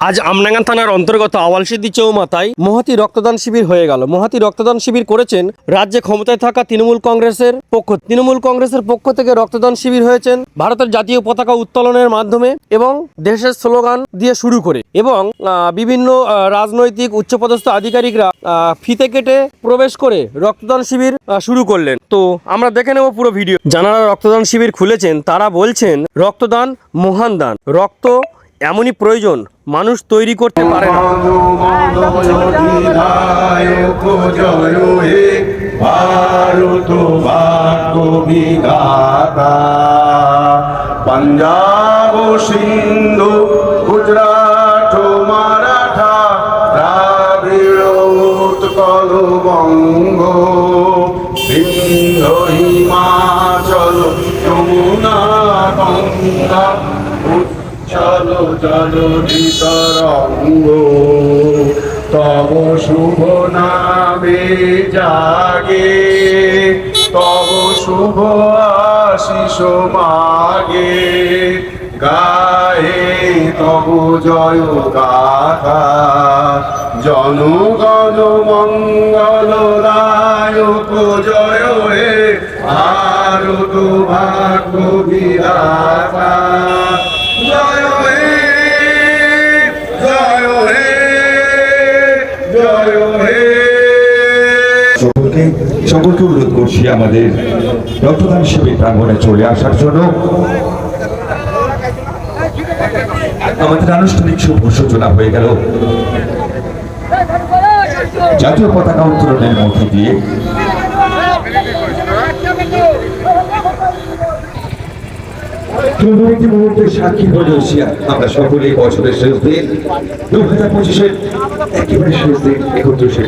আজ আমনাগান থানার অন্তর্গত আওয়ালসিদ্দি চৌমাথায় মহাতি রক্তদান শিবির হয়ে গেল। মহাতি রক্তদান শিবির করেছেন রাজ্যে ক্ষমতায় থাকা তৃণমূল কংগ্রেসের পক্ষ তৃণমূল কংগ্রেসের পক্ষ থেকে রক্তদান শিবির হয়েছেন ভারতের জাতীয় পতাকা উত্তোলনের মাধ্যমে এবং দেশের স্লোগান দিয়ে শুরু করে এবং বিভিন্ন রাজনৈতিক উচ্চপদস্থ আধিকারিকরা ফিতে কেটে প্রবেশ করে রক্তদান শিবির শুরু করলেন। তো আমরা দেখে নেব পুরো ভিডিও। যারা রক্তদান শিবির খুলেছেন, তারা বলছেন রক্তদান মহান দান। রক্ত এমনই প্রয়োজন মানুষ তৈরি করতে পারে না। পঞ্জাব সিন্ধু গুজরাট মারাঠা দ্রাবিড় উৎকল বঙ্গ সিন্ধু, হিমাচল, যমুনা, গঙ্গা চলো চলো তরঙ্গ তব শুভ নামে জাগে। তব শুভ আশিস মাগে। গায়ে তব জয় গাথা। জনগণ মঙ্গল সকলকে সকলকে অনুরোধ করছি আমাদের রক্তদান শিবির প্রাঙ্গনে চলে আসার জন্য। আমাদের আনুষ্ঠানিক শুভ সূচনা হয়ে গেল। জাতীয় পতাকা উত্তোলনের মধ্যে দিয়ে মুহূর্তের সাক্ষী হয়ে রয়েছি আমরা বছরের শেষ দিন দু হাজার পঁচিশের একেবারে শেষ দিন, একত্রিশে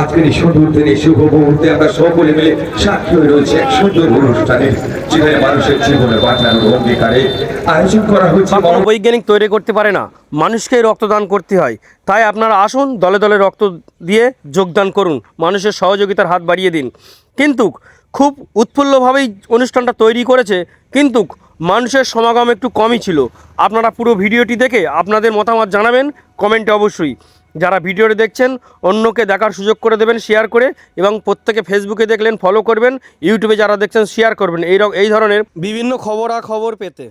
আজকের এই সুন্দর শুভ মুহূর্তে আমরা সকলে মিলে সাক্ষী হয়ে এক সুন্দর অনুষ্ঠানের যেখানে মানুষের জীবনে বাঁচানোর অঙ্গীকারে আয়োজন করা হয়েছে। মনোবৈজ্ঞানিক তৈরি করতে পারে না, মানুষকে রক্তদান করতে হয়। তাই আপনারা আসুন, দলে দলে রক্ত দিয়ে যোগদান করুন, মানুষের সহযোগিতার হাত বাড়িয়ে দিন। কিন্তু খুব উৎফুল্লভাবেই অনুষ্ঠানটা তৈরি করেছে, কিন্তু মানুষের সমাগম একটু কমই ছিল। আপনারা পুরো ভিডিওটি দেখে আপনাদের মতামত জানাবেন, কমেন্টে অবশ্যই। যারা ভিডিওটি দেখছেন, অন্যকে দেখার সুযোগ করে দেবেন শেয়ার করে, এবং প্রত্যেকে ফেসবুকে দেখলেন ফলো করবেন ইউটিউবে যারা দেখছেন শেয়ার করবেন। এই এই ধরনের বিভিন্ন খবরাখবর পেতে।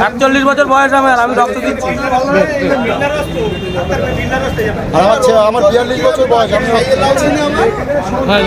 একচল্লিশ বছর বয়স আমার আমি রক্ত দিচ্ছি। আমার বিয়াল্লিশ বছর বয়স আমি হ্যাঁ